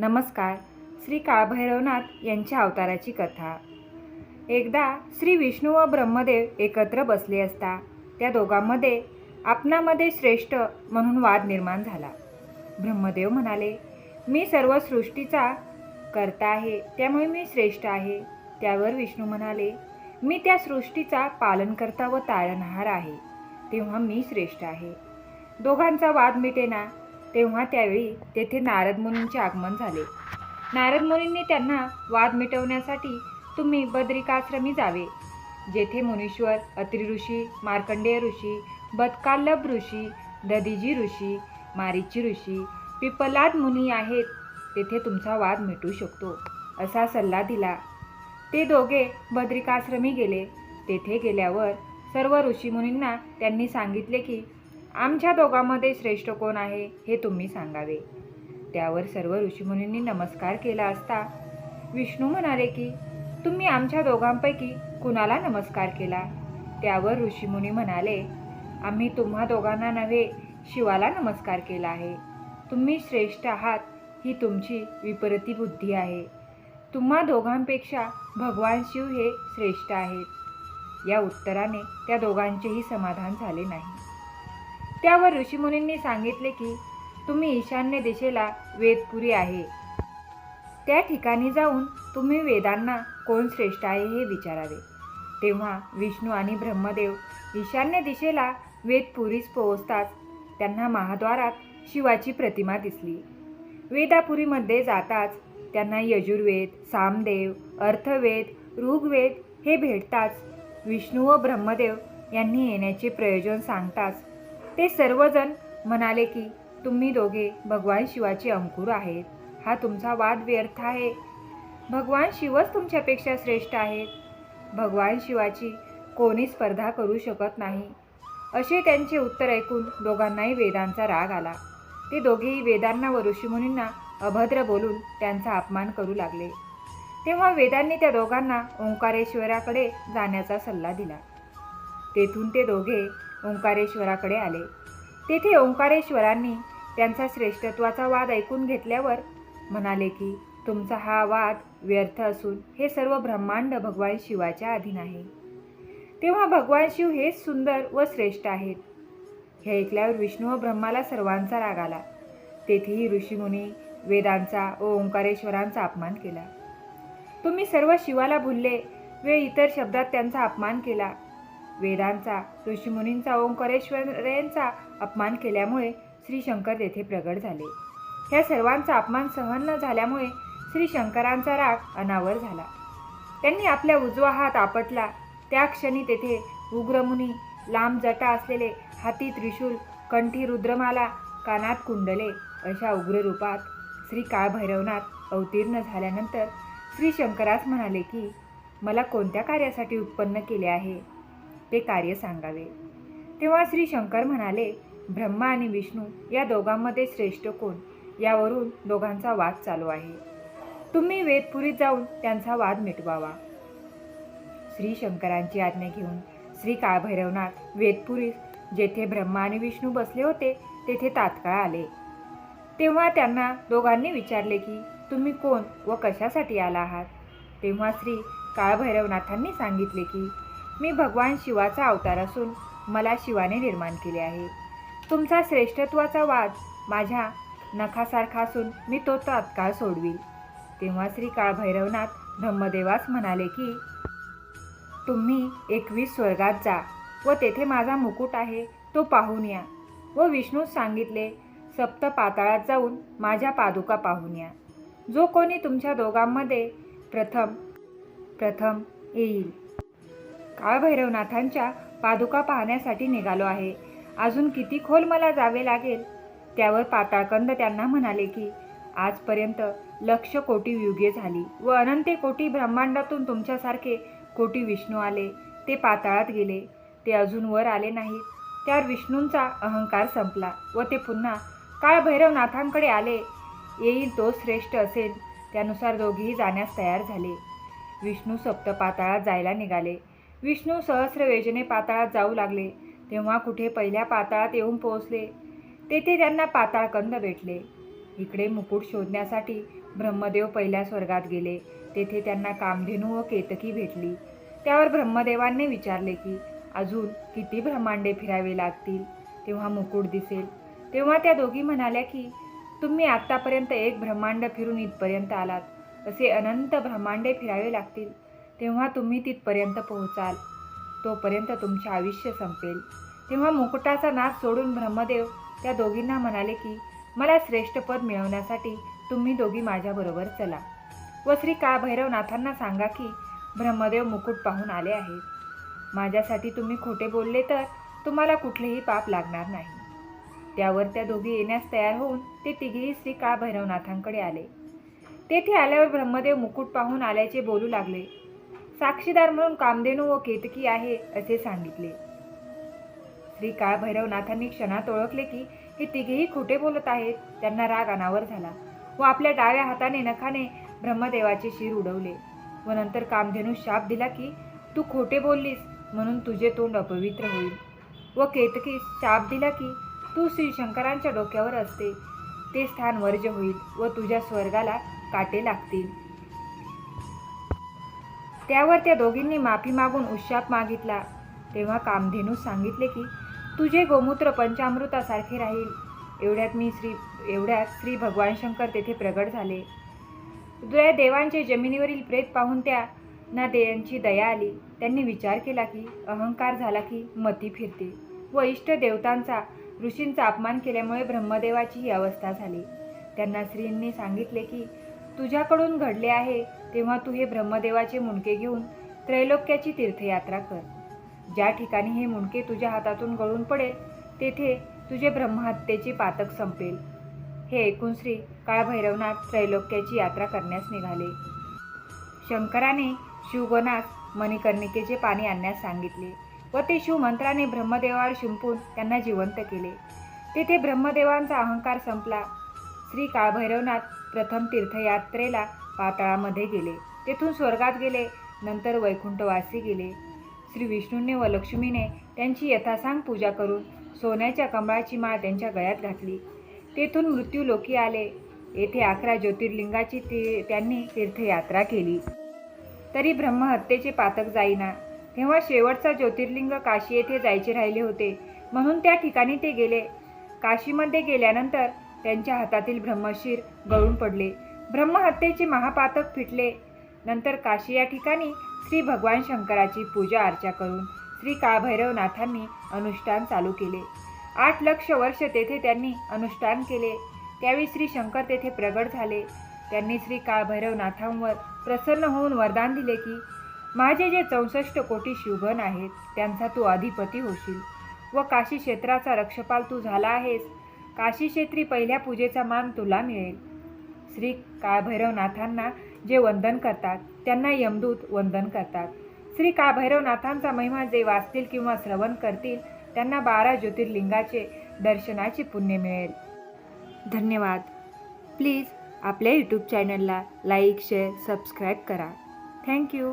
नमस्कार श्री काळभैरवनाथ यांच्या अवताराची कथा. एकदा श्री विष्णू व ब्रह्मदेव एकत्र बसले असता त्या दोघांमध्ये आपणामध्ये श्रेष्ठ म्हणून वाद निर्माण झाला. ब्रह्मदेव म्हणाले मी सर्व सृष्टीचा करता आहे त्यामुळे मी श्रेष्ठ आहे. त्यावर विष्णू म्हणाले मी त्या सृष्टीचा पालनकर्ता व तारणहार आहे तेव्हा मी श्रेष्ठ आहे. दोघांचा वाद मिटेना तेव्हा त्यावेळी तेथे नारद मुनींचे आगमन झाले. नारद मुनींनी त्यांना वाद मिटवण्यासाठी तुम्ही बद्रिकाश्रमी जावे जेथे मुनीश्वर अत्रि ऋषी मार्कंडेय ऋषी बदकाल्लभ ऋषी दधीजी ऋषी मारीची ऋषी पिपलाद मुनी आहेत तेथे तुमचा वाद मिटू शकतो असा सल्ला दिला. ते दोघे बद्रिकाश्रमी गेले. तेथे गेल्यावर सर्व ऋषीमुनींना त्यांनी सांगितले की आमच्या दोघांमध्ये श्रेष्ठ कोण आहे हे तुम्ही सांगावे. त्यावर सर्व ऋषीमुनींनी नमस्कार केला असता विष्णू म्हणाले की तुम्ही आमच्या दोघांपैकी कुणाला नमस्कार केला? त्यावर ऋषीमुनी म्हणाले आम्ही तुम्हा दोघांना नव्हे शिवाला नमस्कार केला आहे. तुम्ही श्रेष्ठ आहात ही तुमची विपरीती बुद्धी आहे. तुम्हा दोघांपेक्षा भगवान शिव हे श्रेष्ठ आहेत. या उत्तराने त्या दोघांचेही समाधान झाले नाही. त्यावर ऋषीमुनींनी सांगितले की तुम्ही ईशान्य दिशेला वेदपुरी आहे. त्या ठिकाणी जाऊन तुम्ही वेदांना कोण श्रेष्ठ आहे हे विचारावे. तेव्हा विष्णू आणि ब्रह्मदेव ईशान्य दिशेला वेदपुरीस पोहोचताच त्यांना महाद्वारात शिवाची प्रतिमा दिसली. वेदापुरीमध्ये जाताच त्यांना यजुर्वेद सामदेव अर्थवेद ऋग्वेद हे भेटताच विष्णू व ब्रह्मदेव यांनी येण्याचे प्रयोजन सांगताच ते सर्वजण म्हणाले की तुम्ही दोघे भगवान शिवाचे अंकुर आहेत. हा तुमचा वाद व्यर्थ आहे. भगवान शिवच तुमच्यापेक्षा श्रेष्ठ आहेत. भगवान शिवाची कोणी स्पर्धा करू शकत नाही. असे त्यांचे उत्तर ऐकून दोघांनाही वेदांचा राग आला. ते दोघेही वेदांना व ऋषीमुनींना अभद्र बोलून त्यांचा अपमान करू लागले. तेव्हा वेदांनी त्या दोघांना ओंकारेश्वराकडे जाण्याचा सल्ला दिला. तेथून ते दोघे ओंकारेश्वराकडे आले. तेथे ओंकारेश्वरांनी त्यांचा श्रेष्ठत्वाचा वाद ऐकून घेतल्यावर म्हणाले की तुमचा हा वाद व्यर्थ असून हे सर्व ब्रह्मांड भगवान शिवाच्या अधीन आहे. तेव्हा भगवान शिव हेच सुंदर व श्रेष्ठ आहेत. हे ऐकल्यावर विष्णू व ब्रह्माला सर्वांचा राग आला. तेथेही ऋषीमुनी वेदांचा व ओंकारेश्वरांचा अपमान केला. तुम्ही सर्व शिवाला भुलले व इतर शब्दात त्यांचा अपमान केला. वेदांचा ऋषीमुनींचा ओंकारेश्वरांचा अपमान केल्यामुळे श्री शंकर तेथे प्रगट झाले. ह्या सर्वांचा अपमान सहन न झाल्यामुळे श्री शंकरांचा राग अनावर झाला. त्यांनी आपल्या उजवा हात आपटला. त्या क्षणी तेथे उग्रमुनी लांब जटा असलेले हाती त्रिशूल कंठी रुद्रमाला कानात कुंडले अशा उग्र रूपात श्री काळभैरवनाथ अवतीर्ण झाल्यानंतर श्री शंकरास म्हणाले की मला कोणत्या कार्यासाठी उत्पन्न केले आहे? ते कार्य सांगावे. तेव्हा श्री शंकर म्हणाले ब्रह्मा आणि विष्णू या दोघांमध्ये श्रेष्ठ कोण? यावरून दोघांचा वाद चालू आहे. तुम्ही वेदपुरीत जाऊन त्यांचा वाद मिटवावा. श्री शंकरांची आज्ञा घेऊन श्री काळभैरवनाथ वेदपुरीत जेथे ब्रह्मा आणि विष्णू बसले होते तेथे तात्काळ आले. तेव्हा त्यांना दोघांनी विचारले की तुम्ही कोण व कशासाठी आला आहात? तेव्हा श्री काळभैरवनाथांनी सांगितले की मी भगवान शिवाचा अवतार असून मला शिवाने निर्माण केले आहे. तुमचा श्रेष्ठत्वाचा वाद माझ्या नखासारखा असून मी तो तात्काळ सोडवील तेव्हा श्री काळभैरवनाथ ब्रह्मदेवास म्हणाले की तुम्ही एकवीस स्वर्गात जा व तेथे माझा मुकुट आहे तो पाहून या. व विष्णू सांगितले सप्त पाताळात जाऊन माझ्या पादुका पाहून या. जो कोणी तुमच्या दोघांमध्ये प्रथम प्रथम येईल. काळभैरवनाथांच्या पादुका पाहण्यासाठी निघालो आहे. अजून किती खोल मला जावे लागेल? त्यावर पाताळकंद त्यांना म्हणाले की आजपर्यंत लक्ष कोटी युगे झाली व अनंते कोटी ब्रह्मांडातून तुमच्यासारखे कोटी विष्णू आले. ते पाताळात गेले. ते अजून वर आले नाहीत. त्यावर विष्णूंचा अहंकार संपला व ते पुन्हा काळभैरवनाथांकडे आले. येईल तो श्रेष्ठ असेल. त्यानुसार दोघेही जाण्यास तयार झाले. विष्णू सप्तपाताळात जायला निघाले. विष्णू सहस्रवेजने पाताळात जाऊ लागले. तेव्हा कुठे पहिल्या पाताळात येऊन पोहोचले? तेथे त्यांना पाताळकंद भेटले. इकडे मुकुट शोधण्यासाठी ब्रह्मदेव पहिल्या स्वर्गात गेले. तेथे त्यांना कामधेनू व केतकी भेटली. त्यावर ब्रह्मदेवांनी विचारले की अजून किती ब्रह्मांडे फिरावे लागतील? तेव्हा मुकुट दिसेल. तेव्हा त्या दोघी म्हणाल्या की तुम्ही आत्तापर्यंत एक ब्रह्मांड फिरून इथपर्यंत आलात. असे अनंत ब्रह्मांडे फिरावे लागतील. तेव्हा तुम्ही तिथपर्यंत पोहोचाल. तोपर्यंत तुमचे आयुष्य संपेल. तेव्हा मुकुटाचा नाश सोडून ब्रह्मदेव त्या दोघींना म्हणाले की मला श्रेष्ठ पद मिळवण्यासाठी तुम्ही दोघी माझ्याबरोबर चला. व श्री काळभैरवनाथांना सांगा की ब्रह्मदेव मुकुट पाहून आले आहेत. माझ्यासाठी तुम्ही खोटे बोलले तर तुम्हाला कुठलेही पाप लागणार नाही. त्यावर त्या दोघी येण्यास तयार होऊन ते तिघेही श्री काळभैरवनाथांकडे आले. तेथे आल्यावर ब्रह्मदेव मुकुट पाहून आल्याचे बोलू लागले. साक्षीदार म्हणून कामधेनू व केतकी आहे असे सांगितले. श्री काळभैरवनाथांनी क्षणात ओळखले की हे तिघेही खोटे बोलत आहेत त्यांना राग अनावर झाला व आपल्या डाव्या हाताने नखाने ब्रह्मदेवाचे शिर उडवले व नंतर कामधेनू शाप दिला की तू खोटे बोललीस म्हणून तुझे तोंड अपवित्र होईल. व केतकी शाप दिला की तू श्री शंकरांच्या डोक्यावर असते ते स्थान वर्ज होईल व तुझ्या स्वर्गाला काटे लागतील. त्यावर त्या दोघींनी माफी मागून उशाप मागितला. तेव्हा कामधेनू सांगितले की तुझे गोमूत्र पंचामृतासारखे राहील. एवढ्यात मी श्री एवढ्यात श्री भगवान शंकर तेथे प्रगट झाले. त्या देवांचे जमिनीवरील प्रेत पाहून त्या ना देयांची दया आली. त्यांनी विचार केला की अहंकार झाला की मती फिरते व इष्ट देवतांचा ऋषींचा अपमान केल्यामुळे ब्रह्मदेवाची ही अवस्था झाली. त्यांना श्रींनी सांगितले की तुझ्याकडून घडले आहे तेव्हा तू हे ब्रह्मदेवाचे मुंडके घेऊन त्रैलोक्याची तीर्थयात्रा कर. ज्या ठिकाणी हे मुंडके तुझ्या हातातून गळून पडेल तेथे तुझे ब्रह्महत्येचे पातक संपेल. हे ऐकून श्री काळभैरवनाथ त्रैलोक्याची यात्रा करण्यास निघाले. शंकराने शिवगणास मणिकर्णिकेचे पाणी आणण्यास सांगितले व ते शिवमंत्राने ब्रह्मदेवावर शिंपून त्यांना जिवंत केले. तेथे ब्रह्मदेवांचा अहंकार संपला. श्री काळभैरवनाथ प्रथम तीर्थयात्रेला पाताळामध्ये गेले. तेथून स्वर्गात गेले. नंतर वैकुंठवासी गेले. श्री विष्णूंनी व लक्ष्मीने त्यांची यथासांग पूजा करून सोन्याच्या कमळाची माळ त्यांच्या गळ्यात घातली. तेथून मृत्यूलोकी आले. येथे अकरा ज्योतिर्लिंगाची ती त्यांनी तीर्थयात्रा केली. तरी ब्रह्महत्येचे पातक जाईना. तेव्हा शेवटचा ज्योतिर्लिंग काशी येथे जायचे राहिले होते. म्हणून त्या ठिकाणी ते गेले. काशीमध्ये गेल्यानंतर त्यांच्या हातातील ब्रह्मशीर गळून पडले. ब्रह्महत्येचे महापातक फिटले. नंतर काशी या ठिकाणी श्री भगवान शंकराची पूजा अर्चा करून श्री काळभैरवनाथांनी अनुष्ठान चालू केले. आठ लक्ष वर्ष तेथे त्यांनी अनुष्ठान केले. त्यावेळी श्री शंकर तेथे प्रगट झाले. त्यांनी श्री काळभैरवनाथांवर प्रसन्न होऊन वरदान दिले की माझे जे चौसष्ट कोटी शिवगण आहेत त्यांचा तू अधिपती होशील व काशी क्षेत्राचा रक्षपाल तू झाला आहेस. काशी क्षेत्री पहिल्या पूजेचा मान तुला मिळेल. श्री काळभैरवनाथांना जे वंदन करतात त्यांना यमदूत वंदन करतात. श्री काळभैरवनाथांचा महिमा जे वाचतील किंवा श्रवण करतील त्यांना बारा ज्योतिर्लिंगाचे दर्शनाचे पुण्य मिळेल. धन्यवाद. प्लीज आपल्या यूट्यूब चॅनलला लाईक शेअर सबस्क्राईब करा. Thank you